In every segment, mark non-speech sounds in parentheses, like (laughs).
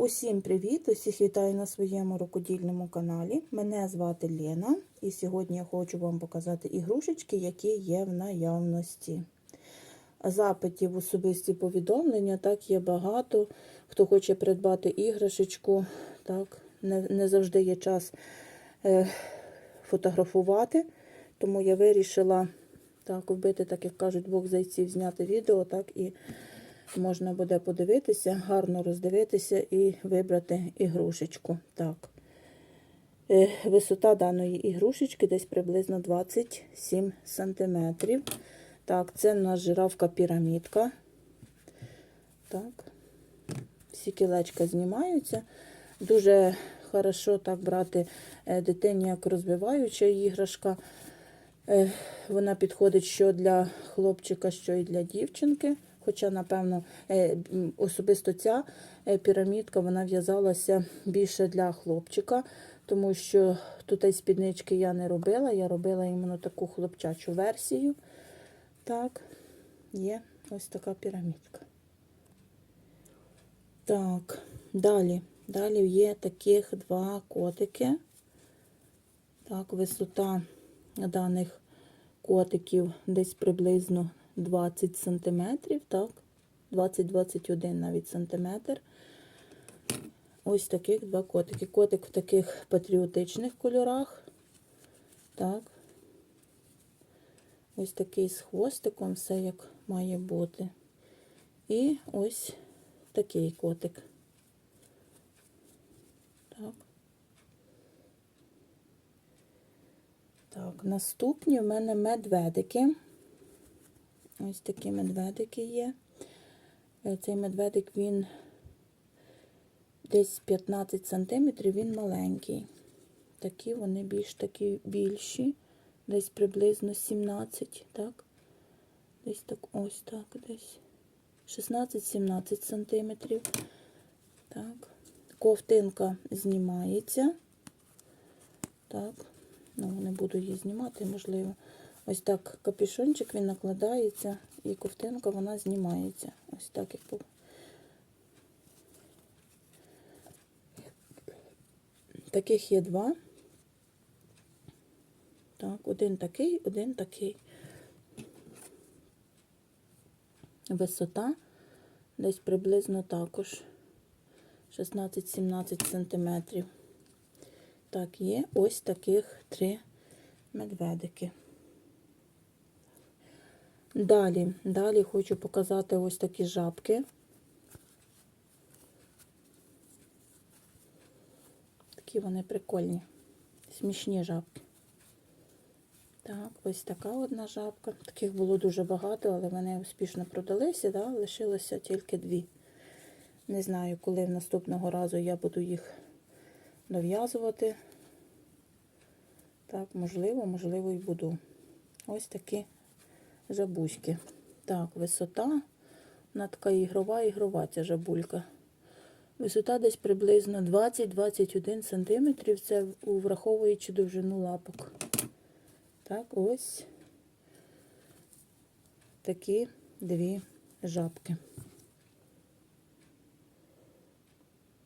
Усім привіт! Усіх вітаю на своєму рукодільному каналі. Мене звати Лена, і сьогодні я хочу вам показати ігрушечки, які є в наявності. Запитів особисті повідомлення, так є багато. Хто хоче придбати іграшечку, так, не, не завжди є час е, фотографувати, тому я вирішила так, вбити, так як кажуть, двох зайців, зняти відео, так і можна буде подивитися, гарно роздивитися і вибрати ігрушечку. Так. Е, Висота даної ігрушечки десь приблизно 27 см. Так, це в нас жирафка пірамідка. Так. Всі кілечка знімаються. Дуже хорошо так брати е, дитині як розвиваюча іграшка. Е, Вона підходить що для хлопчика, що і для дівчинки. Хоча, напевно, е, особисто ця е, пірамідка вона в'язалася більше для хлопчика, тому що тут спіднички я не робила, я робила іменно таку хлопчачу версію. Так, є ось така пірамідка. Так, далі. Далі є таких два котики. Так, висота даних котиків десь приблизно 20 сантиметрів, так, 20-21 навіть сантиметр. Ось таких два котики. Котик в таких патріотичних кольорах. Так. Ось такий з хвостиком, все як має бути. І ось такий котик. Так. Так, наступні в мене медведики. Ось такі медведики є. Е, Цей медведик, він десь 15 см, він маленький. Такі вони більш такі більші, десь приблизно 17, так? Десь так, ось так, десь 16-17 см. Так. Ковтинка знімається. Так, ну, не буду її знімати, можливо. Ось так капюшончик він накладається, і ковтинка вона знімається. Ось так як було. Таких є два. Так, один такий, один такий. Висота десь приблизно також 16-17 сантиметрів. Так, є ось таких три медведики. Далі, далі хочу показати ось такі жабки. Такі вони прикольні, смішні жабки. Так, ось така одна жабка. Таких було дуже багато, але вони успішно продалися, да? лишилося тільки дві. Не знаю, коли наступного разу я буду їх дов'язувати. Так, можливо, можливо, і буду. Ось такі жабуськи. Так, висота. Вона така ігрова, ігрова ця жабулька. Висота десь приблизно 20-21 см. Це враховуючи довжину лапок. Так, ось такі дві жабки.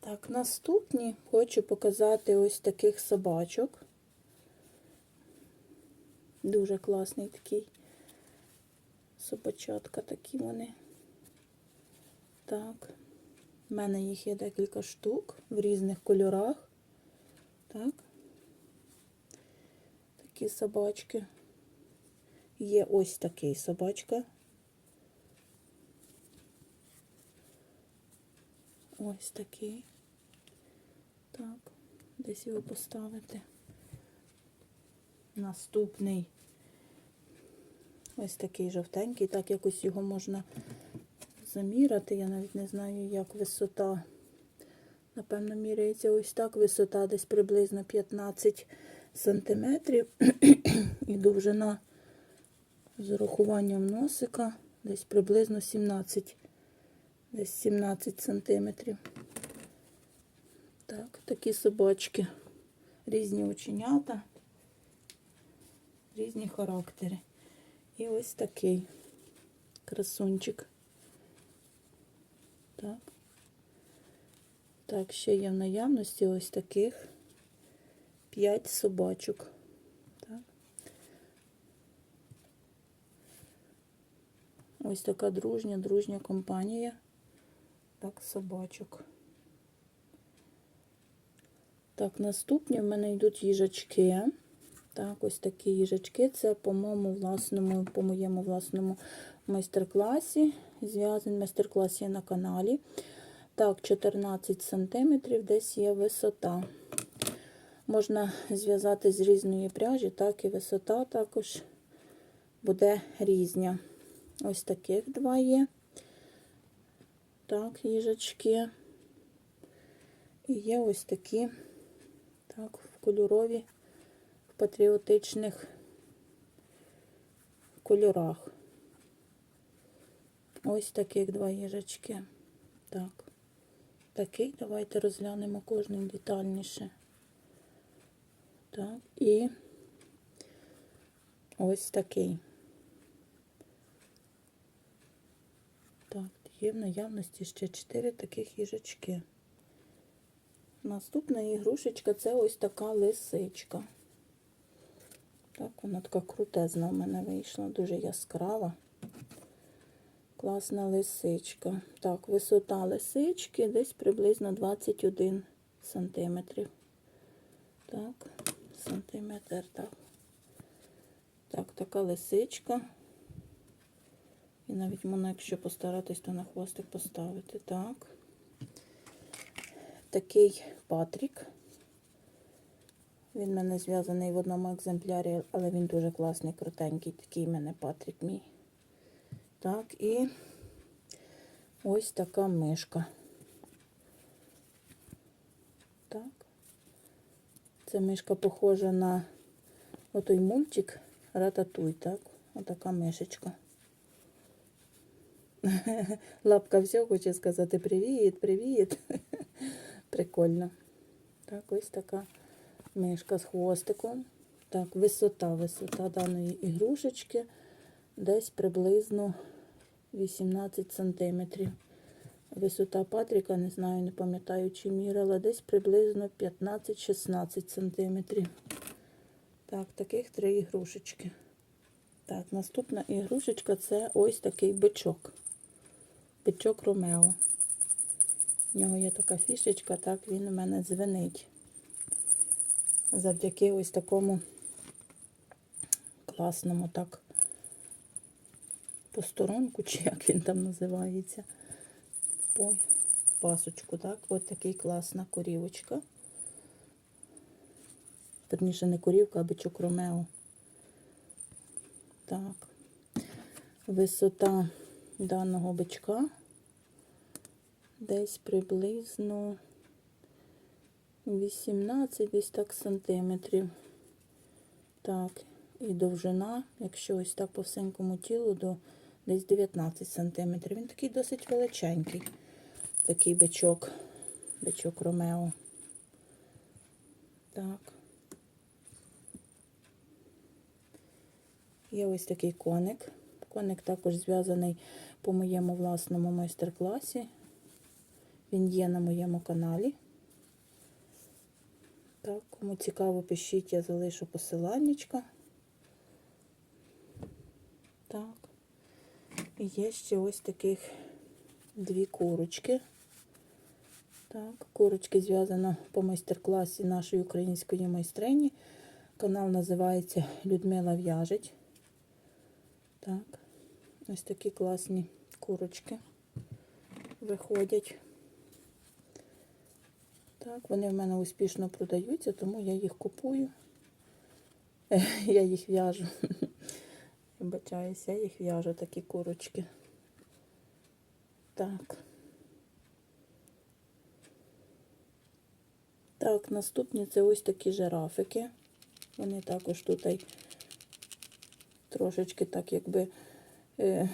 Так, наступні хочу показати ось таких собачок. Дуже класний такий собачатка такі вони. Так. У мене їх є декілька штук в різних кольорах. Так. Такі собачки. Є ось такий собачка. Ось такий. Так, десь його поставити. Наступний ось такий жовтенький, так якось його можна заміряти. Я навіть не знаю, як висота. Напевно, міряється ось так. Висота десь приблизно 15 сантиметрів. (clears throat) І довжина з урахуванням носика десь приблизно 17, десь 17 сантиметрів. Так, такі собачки. Різні оченята, різні характери. І ось такий красунчик. Так. Так, ще є в наявності ось таких 5 собачок. Так. Ось така дружня, дружня компанія. Так, собачок. Так, наступні в мене йдуть їжачки. Так, ось такі їжачки. Це по моєму власному, по моєму власному майстер-класі. Зв'язаний майстер-клас є на каналі. Так, 14 см десь є висота. Можна зв'язати з різної пряжі, так і висота також буде різня. Ось таких два є. Так, їжачки. І є ось такі, так, в кольорові, патріотичних кольорах. Ось таких два їжачки. Так. Такий, давайте розглянемо кожний детальніше. Так, і ось такий. Так, є в наявності ще 4 таких їжачки. Наступна ігрушечка це ось така лисичка. Так, вона така крутезна в мене вийшла, дуже яскрава. Класна лисичка. Так, висота лисички десь приблизно 21 сантиметрів. Так, сантиметр, так. Так, така лисичка. І навіть можна, якщо постаратись, то на хвостик поставити. Так. Такий патрік. Він в мене зв'язаний в одному екземплярі, але він дуже класний, крутенький. Такий в мене патрік мій. Так, і ось така мишка. Так. Це мишка похожа на отой мультик Рататуй, так? Отака мишечка. (laughs) Лапка все хоче сказати привіт, привіт. (laughs) Прикольно. Так, ось така мишка з хвостиком. Так, висота, висота даної ігрушечки десь приблизно 18 сантиметрів. Висота Патріка, не знаю, не пам'ятаю, чи мірила, десь приблизно 15-16 сантиметрів. Так, таких три ігрушечки. Так, наступна ігрушечка це ось такий бичок. Бичок Ромео. В нього є така фішечка, так він у мене дзвенить. Завдяки ось такому класному так посторонку, чи як він там називається. Ой, пасочку, так? Ось такий класна корівочка. Верніше не корівка, а бичок Ромео. Так. Висота даного бичка десь приблизно 18 десь так сантиметрів. Так, і довжина, якщо ось так по всенькому тілу, до десь 19 сантиметрів. Він такий досить величенький, такий бичок, бичок Ромео. Так. Є ось такий коник. Коник також зв'язаний по моєму власному майстер-класі. Він є на моєму каналі. Так, кому цікаво, пишіть, я залишу посиланнячка. Так. І є ще ось таких дві курочки. Так, курочки зв'язано по майстер-класі нашої української майстрині. Канал називається Людмила В'яжить. Так, ось такі класні курочки виходять. Так, вони в мене успішно продаються, тому я їх купую. (laughs) Я їх в'яжу. (laughs) Вибачаюся, я їх в'яжу, такі курочки. Так. Так, наступні це ось такі жирафики. Вони також тут трошечки так, якби, е,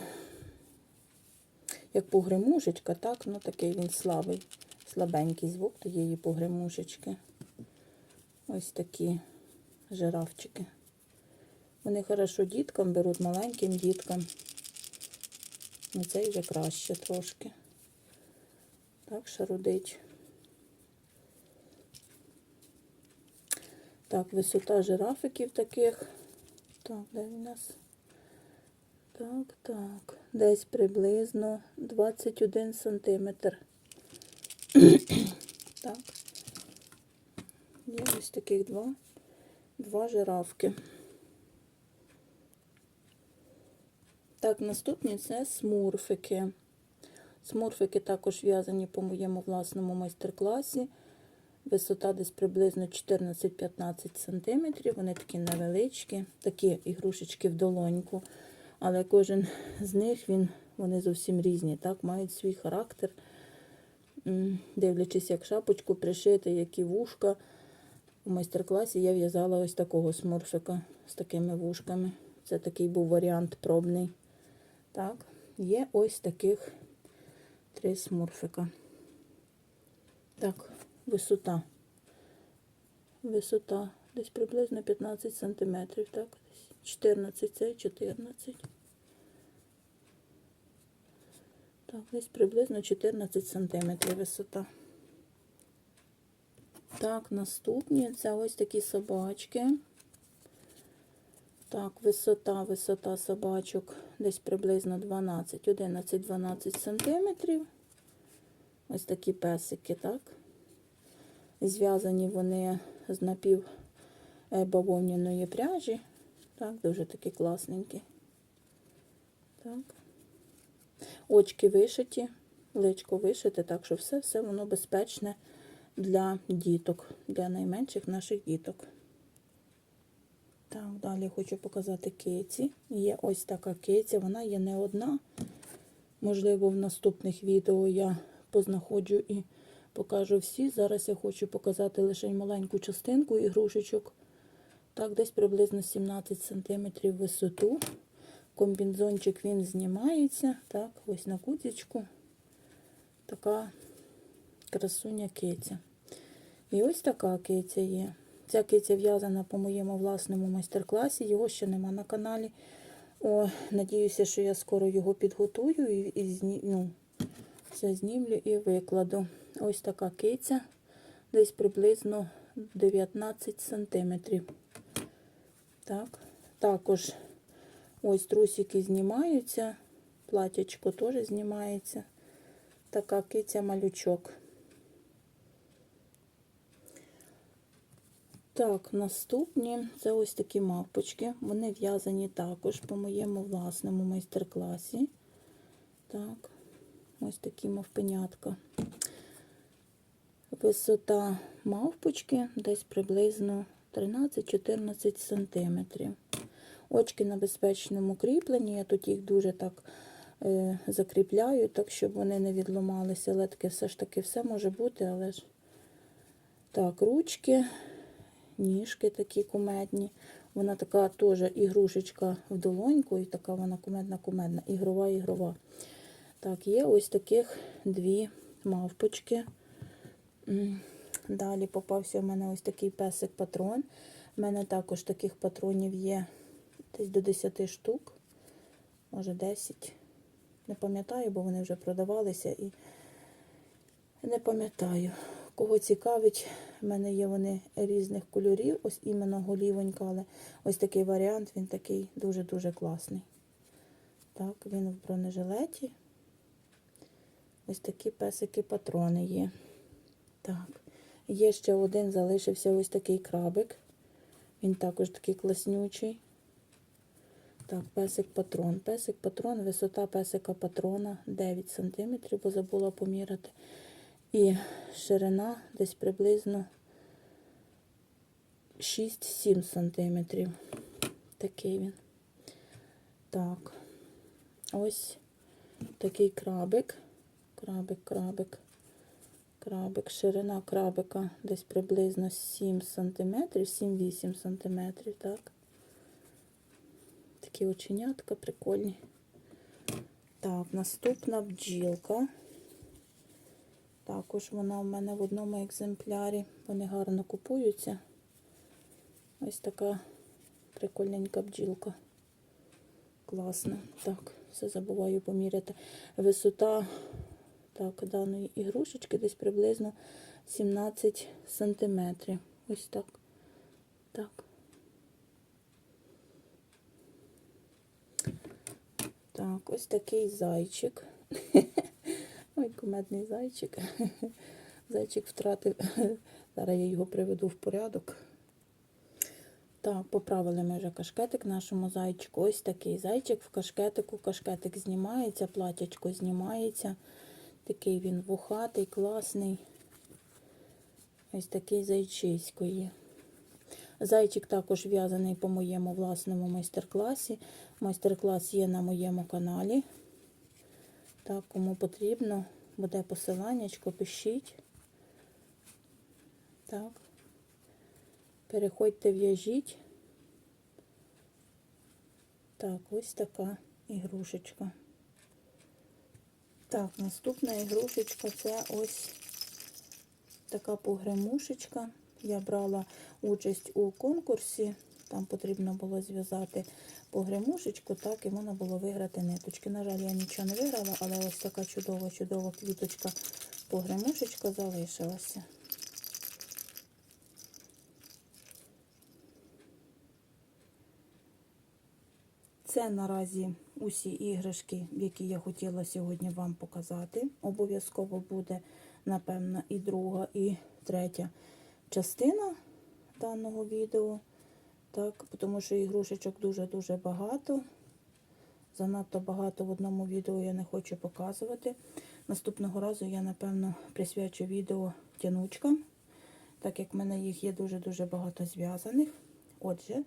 як погремушечка, так, ну такий він слабий, слабенький звук тієї погремушечки. Ось такі жирафчики. Вони хорошо діткам беруть, маленьким діткам. І це вже краще трошки. Так, шарудить. Так, висота жирафиків таких. Так, де в нас? Так, так, десь приблизно 21 сантиметр так. Є ось таких два, два жирафки. Так, наступні це смурфики. Смурфики також в'язані по моєму власному майстер-класі. Висота десь приблизно 14-15 см. Вони такі невеличкі, такі ігрушечки в долоньку. Але кожен з них він, вони зовсім різні, так, мають свій характер. Дивлячись, як шапочку пришити, які вушка. У майстер-класі я в'язала ось такого смурфика з такими вушками. Це такий був варіант пробний. Так, є ось таких три смурфика. Так, висота. Висота десь приблизно 15 сантиметрів, так? 14, це 14. Так, десь приблизно 14 сантиметрів висота. Так, наступні це ось такі собачки. Так, висота, висота собачок десь приблизно 12, 11-12 сантиметрів. Ось такі песики, так? Зв'язані вони з напів е, бавовняної пряжі. Так, дуже такі класненькі. Так. Очки вишиті, личко вишите, так що все, все воно безпечне для діток, для найменших наших діток. Так, далі хочу показати киці. Є ось така киця, вона є не одна. Можливо, в наступних відео я познаходжу і покажу всі. Зараз я хочу показати лише маленьку частинку ігрушечок. Так, десь приблизно 17 см висоту. Комбінзончик він знімається. Так, ось на кутічку. Така красуня киця. І ось така киця є. Ця киця в'язана по моєму власному майстер-класі, його ще нема на каналі. О, Надіюся, що я скоро його підготую і, і зні, ну, все знімлю і викладу. Ось така киця, десь приблизно 19 сантиметрів. Так, також ось трусики знімаються, платячко теж знімається. Така киця малючок. Так, наступні це ось такі мавпочки. Вони в'язані також по моєму власному майстер-класі. Так, ось такі мавпенятка. Висота мавпочки десь приблизно 13-14 см. Очки на безпечному кріпленні. Я тут їх дуже так е, закріпляю, так, щоб вони не відломалися. Таке все ж таки все може бути, але ж так, ручки ніжки такі кумедні. Вона така теж ігрушечка в долоньку, і така вона кумедна-кумедна, ігрова, ігрова. Так, є ось таких дві мавпочки. Далі попався в мене ось такий песик-патрон. У мене також таких патронів є десь до 10 штук, може 10. Не пам'ятаю, бо вони вже продавалися і не пам'ятаю. Кого цікавить, в мене є вони різних кольорів, ось іменно голівонька, але ось такий варіант, він такий дуже-дуже класний. Так, він в бронежилеті. Ось такі песики-патрони є. Так, є ще один, залишився ось такий крабик. Він також такий класнючий. Так, песик-патрон. Песик-патрон, висота песика-патрона 9 см, бо забула поміряти. І ширина десь приблизно 6-7 сантиметрів. Такий він. Так, ось такий крабик. Крабик, крабик, крабик. Ширина крабика десь приблизно 7 сантиметрів, 7-8 сантиметрів, так. Такі оченятка прикольні. Так, наступна бджілка. Також вона в мене в одному екземплярі. Вони гарно купуються. Ось така прикольненька бджілка. Класна. Так, все забуваю поміряти. Висота так, даної ігрушечки десь приблизно 17 сантиметрів. Ось так. Так. Так, ось такий зайчик. (laughs) Ой, кумедний зайчик. (laughs) Зайчик втратив. (laughs) Зараз я його приведу в порядок. Так, поправили ми вже кашкетик нашому зайчику. Ось такий зайчик в кашкетику. Кашкетик знімається, платячко знімається. Такий він вухатий, класний. Ось такий зайчисько є. Зайчик також в'язаний по моєму власному майстер-класі. Майстер-клас є на моєму каналі. Так, кому потрібно, буде посиланнячко, пишіть. Так. Переходьте, в'яжіть. Так, ось така ігрушечка. Так, наступна ігрушечка це ось така погремушечка. Я брала участь у конкурсі. Там потрібно було зв'язати погремушечку, так, і можна було виграти ниточки. На жаль, я нічого не виграла, але ось така чудова-чудова квіточка погремушечка залишилася. Це наразі усі іграшки, які я хотіла сьогодні вам показати. Обов'язково буде, напевно, і друга, і третя частина даного відео. Так, тому що ігрушечок дуже-дуже багато. Занадто багато в одному відео я не хочу показувати. Наступного разу я, напевно, присвячу відео тянучкам, так як в мене їх є дуже-дуже багато зв'язаних. Отже,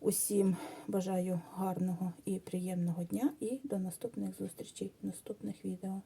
усім бажаю гарного і приємного дня і до наступних зустрічей наступних відео.